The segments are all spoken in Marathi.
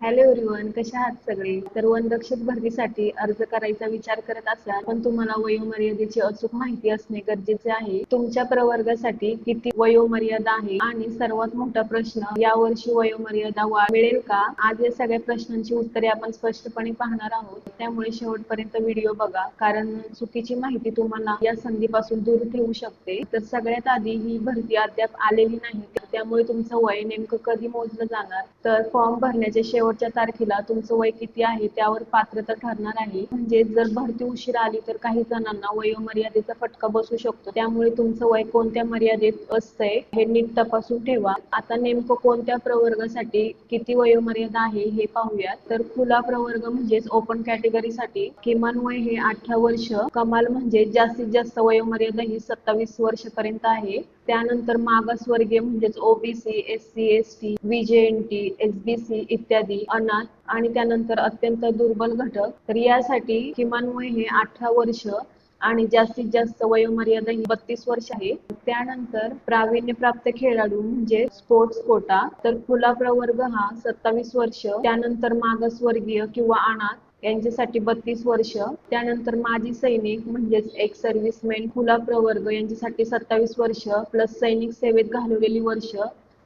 हॅलो एव्हरीवन कशा आहात सगळे? तर वनरक्षक भरतीसाठी अर्ज करायचा विचार करत असाल पण तुम्हाला वयोमर्यादेची अचूक माहिती असणे गरजेचे आहे. तुमच्या प्रवर्गासाठी किती वयोमर्यादा आहे? आणि सर्वात मोठा प्रश्न यावर्षी वयोमर्यादा वाढ मिळेल का? आज या सगळ्या प्रश्नांची उत्तरे आपण स्पष्टपणे पाहणार आहोत. त्यामुळे शेवटपर्यंत व्हिडिओ बघा कारण चुकीची माहिती तुम्हाला या संधीपासून दूर ठेवू शकते. तर सगळ्यात आधी ही भरती अद्याप आलेली नाही त्यामुळे तुमचं वय नेमकं कधी मोजलं जाणार? तर फॉर्म भरण्याच्या शेवटच्या तारखेला तुमचं वय किती आहे त्यावर पात्रता ठरणार आहे. म्हणजे जर भरती उशीर आली तर काही जणांना वयोमर्यादेचा फटका बसू शकतो. त्यामुळे तुमचं वय कोणत्या मर्यादेत असतंय हे नीट तपासून ठेवा. आता नेमकं कोणत्या प्रवर्गासाठी किती वयोमर्यादा आहे हे पाहूयात. तर खुला प्रवर्ग म्हणजेच ओपन कॅटेगरीसाठी किमान वय हे अठरा वर्ष कमाल म्हणजे जास्तीत जास्त वयोमर्यादा ही सत्तावीस वर्षपर्यंत आहे. त्यानंतर मागासवर्गीय म्हणजेच OBC S C S T VJNT SBC इत्यादी. अनाथ आणि त्यानंतर अत्यंत दुर्बल घटक. तर यासाठी किमान वय हे अठरा वर्ष आणि जास्तीत जास्त वयोमर्यादा ही बत्तीस वर्ष आहे. त्यानंतर प्रावीण्यप्राप्त खेळाडू म्हणजे स्पोर्ट्स कोटा. तर खुला प्रवर्ग हा सत्तावीस वर्ष त्यानंतर मागासवर्गीय किंवा अनाथ यांच्यासाठी बत्तीस वर्ष. त्यानंतर माजी सैनिक म्हणजेच एक सर्व्हिसमॅन खुला प्रवर्ग यांच्यासाठी सत्तावीस वर्ष प्लस सैनिक सेवेत घालवलेली वर्ष.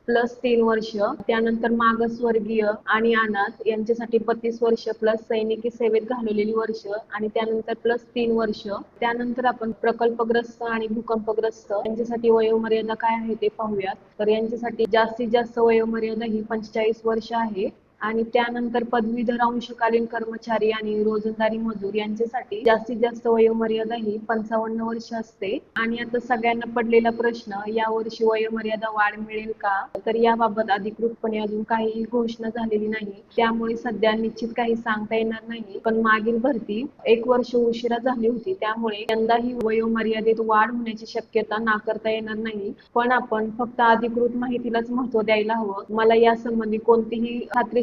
प्लस तीन वर्ष त्यानंतर मागासवर्गीय आणि अनाथ यांच्यासाठी बत्तीस वर्ष प्लस सैनिकी सेवेत घालवलेली वर्ष आणि त्यानंतर प्लस तीन वर्ष. त्यानंतर आपण प्रकल्पग्रस्त आणि भूकंपग्रस्त यांच्यासाठी वयोमर्यादा काय आहे ते पाहूयात. तर यांच्यासाठी जास्तीत जास्त वयोमर्यादा ही पंचेचाळीस वर्ष आहे. आणि त्यानंतर पदवीधर अंशकालीन कर्मचारी आणि रोजंदारी मजूर यांच्यासाठी जास्तीत जास्त वयोमर्यादा ही पंचावन्न वर्ष असते. आणि आता सगळ्यांना पडलेला प्रश्न या वर्षी वयोमर्यादा वाढ मिळेल का? तर याबाबत अधिकृतपणे अजून काही घोषणा झालेली नाही. त्यामुळे सध्या निश्चित काही सांगता येणार नाही. पण मागील भरती एक वर्ष उशिरा झाली होती. त्यामुळे यंदा ही वयोमर्यादेत वाढ होण्याची शक्यता नाकारता येणार नाही. पण आपण फक्त अधिकृत माहितीलाच महत्त्व द्यायला हवं. मला या संबंधी कोणतीही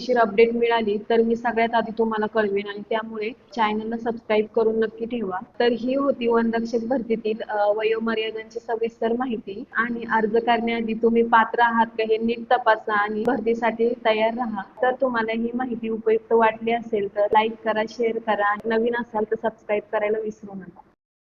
खात्रीशीर अपडेट मिळाली तर मी सगळ्यात आधी तुम्हाला कळवेन आणि त्यामुळे चॅनलला सबस्क्राईब करून नक्की ठेवा. तर ही होती वनरक्षक भरतीतील वयोमर्यादांची सविस्तर माहिती आणि अर्ज करण्याआधी तुम्ही पात्र आहात का हे नीट तपासा आणि भरतीसाठी तयार राहा. तर तुम्हाला ही माहिती उपयुक्त वाटली असेल तर लाईक करा शेअर करा आणि नवीन असाल तर सबस्क्राईब करायला विसरू नका.